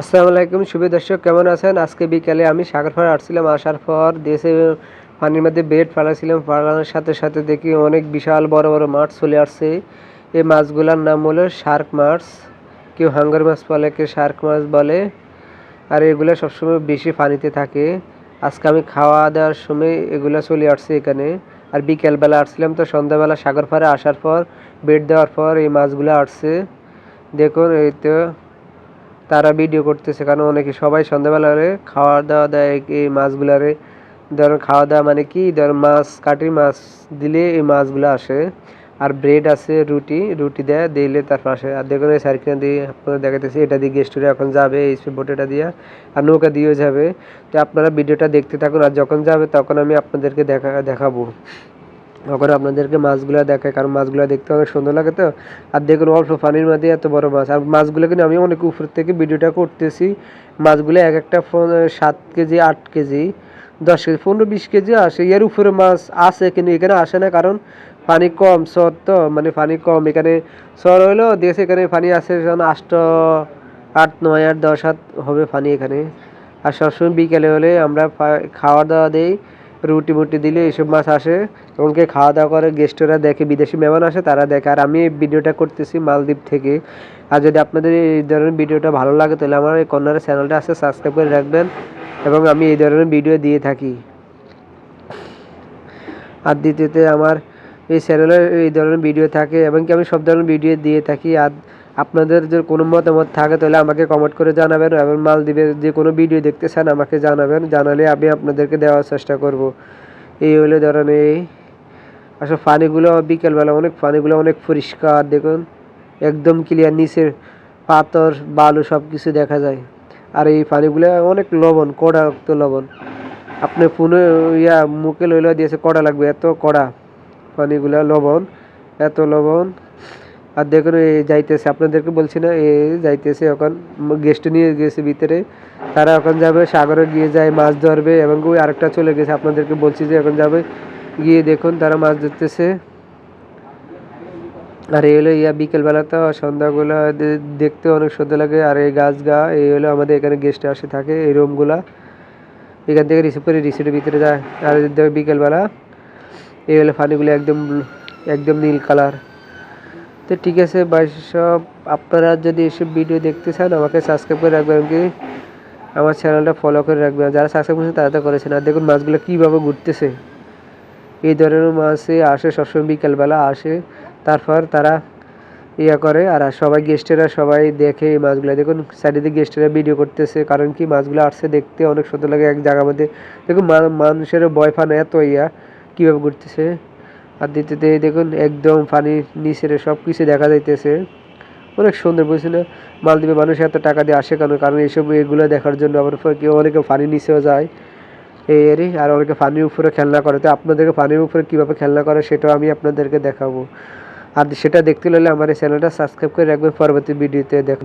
আসসালামু আলাইকুম, শুভ দর্শক, কেমন আছেন? আজকে বিকালে আমি সাগরপাড়ে আসছিলাম, আসার পর দেশে পানির মধ্যে বেড ফালাছিলাম ফালানোর সাথে সাথে দেখি অনেক বিশাল বড় বড় মাছ চলে আসছে। এই মাছগুলোর নাম হলো শার্ক মাছ, কেউ হাঙ্গার মাছ বলে, কেউ শার্ক মাছ বলে, আর এগুলো সবসময় বেশি পানিতে থাকে। আজকে আমি খাওয়া দাওয়ার সময় এগুলো চলে আসছে এখানে। আর বিকেলবেলা আসছিলাম তো সন্ধ্যাবেলা সাগর পাড়ে আসার পর, বেড দেওয়ার পর এই মাছগুলো আসছে। দেখুন, এই তো তারা ভিডিও করতেছে, কারণ অনেকে সবাই সন্ধ্যাবেলারে খাওয়া দাওয়া দেয় এই মাছগুলারে। ধরুন খাওয়া দাওয়া মানে কি? ধরুন মাছ কাটি মাছ দিলে এই মাছগুলো আসে, আর ব্রেড আছে, রুটি রুটি দেয়, দিলে তার পাশে আর দেখুন এই সার্কিনা দিয়ে আপনাদের দেখাতেছি এটা দিয়ে গেস্টুরে এখন যাবে, এই এটা দিয়ে, আর নৌকা দিয়েও যাবে। তো আপনারা ভিডিওটা দেখতে থাকুন, আর যখন যাবে তখন আমি আপনাদেরকে দেখা, দেখাবো। তখন আপনাদেরকে মাছগুলো দেখায়, কারণ মাছগুলো দেখতে অনেক সুন্দর লাগে তো। আর দেখুন অল্প পানির মধ্যে এত বড় মাছ। আর মাছগুলো কিন্তু আমি অনেক উপর থেকে ভিডিওটা করতেছি। মাছগুলো এক একটা সাত কেজি, আট কেজি, দশ কেজি, পনেরো, বিশ কেজি আসে। এর উপরে মাছ আসে কিন্তু এখানে আসে না, কারণ পানি কম, সর তো মানে পানি কম। এখানে সর হইল দেশে এখানে পানি আসে যেমন আষ্ট, আট, নয়, আট, দশ হাত হবে পানি এখানে। আর সবসময় বিকেলে হলে আমরা খাওয়া দাওয়া দিই। রুটি মুটি দিলে এইসব মাছ আসে। এমনকি খাওয়া দাওয়া করে গেস্টরা দেখে বিদেশি মেহমান আসে, তারা দেখে। আর আমি এই ভিডিওটা করতেছি মালদ্বীপ থেকে। আর যদি আপনাদের এই ধরনের ভিডিওটা ভালো লাগে, তাহলে আমার এই কর্নারের চ্যানেলটা আছে সাবস্ক্রাইব করে রাখবেন। এবং আমি এই ধরনের ভিডিও দিয়ে থাকি। আর দ্বিতীয়তে আমার এই চ্যানেলে এই ধরনের ভিডিও থাকে, এবং কি আমি সব ধরনের ভিডিও দিয়ে থাকি। আর আপনাদের যদি কোনো মতামত থাকে, তাহলে আমাকে কমেন্ট করে জানাবেন এবং মালদ্বীপের যে কোনো ভিডিও দেখতে চান আমাকে জানাবেন। জানালে আমি আপনাদেরকে দেওয়ার চেষ্টা করব। এই হলো ধরেন এই। আসলে পানিগুলো বিকেলবেলা অনেক, পানিগুলো অনেক পরিষ্কার, দেখুন। একদম ক্লিয়ার নিচের পাথর, বালু সব কিছু দেখা যায়। আর এই পানিগুলো অনেক লবণ, কড়া লবণ। আপনি ফোনে ইয়া মুখে লইলে দিয়েছে, কড়া লাগবে, এত কড়া। পানিগুলা লবণ, এত লবণ। আর দেখুন এই যাইতেছে। আপনাদেরকে বলছি না, এ যাইতেছে এখন গেস্ট নিয়ে গেছে ভিতরে। তারা এখন যাবে, সাগরে গিয়ে যায়, মাছ ধরবে, এবং ওই আরেকটা চলে গেছে। আপনাদেরকে বলছি যে এখন যাবে, গিয়ে দেখুন, তারা মাছ ধরতেছে। আর এই হলো ইয়া, বিকেলবেলা তো সন্ধ্যাগুলো দেখতে অনেক সুন্দর লাগে। আর এই গাছ গা, এই হলো আমাদের এখানে গেস্ট আসে, থাকে এই রুমগুলা এখান থেকে রিসিভ করে রিসিভের ভিতরে যায়। আর বিকেলবেলা, এই হলো পানিগুলো একদম একদম নীল কালার তো ঠিক আছে, ভাই সব আপনারা যদি এসব ভিডিও দেখতে চান, আমাকে সাবস্ক্রাইব করে রাখবেন কি? আমার চ্যানেলটা ফলো করে রাখবেন। যারা সাবস্ক্রাইব করেছেন তারা তো করেছেন আর দেখুন মাছগুলো কীভাবে ঘুরতেছে। এই ধরনের মাছে আসে, সবসময় বিকালবেলা আসে। তারপর তারা ইয়া করে, আর সবাই গেস্টেরা সবাই দেখে এই মাছগুলো। দেখুন সাইডে গেস্টেরা ভিডিও করতেছে। কারণ কি, মাছগুলো আসছে দেখতে অনেক সুন্দর লাগে এক জায়গার মধ্যে। দেখুন মানুষের ভয় ফান এত ইয়া, কীভাবে ঘুরতেছে। আর দ্বিতীয়তে দেখুন, একদম পানি নিচের সব কিছু দেখা যাইতেছে। অনেক সুন্দর বুঝছি না? মালদ্বীপে মানুষ এত টাকা দিয়ে আসে কেন? কারণ এইসব এগুলো দেখার জন্য আবার কেউ অনেকে পানি নিচেও যায়। এই এরই, আর অনেকে পানির উপরে খেলনা করে। তো আপনাদেরকে পানির উপরে কীভাবে খেলনা করে সেটাও আমি আপনাদেরকে দেখাবো। আর সেটা দেখতে হলে আমার এই চ্যানেলটা সাবস্ক্রাইব করে রাখবেন। পরবর্তী ভিডিওতে দেখ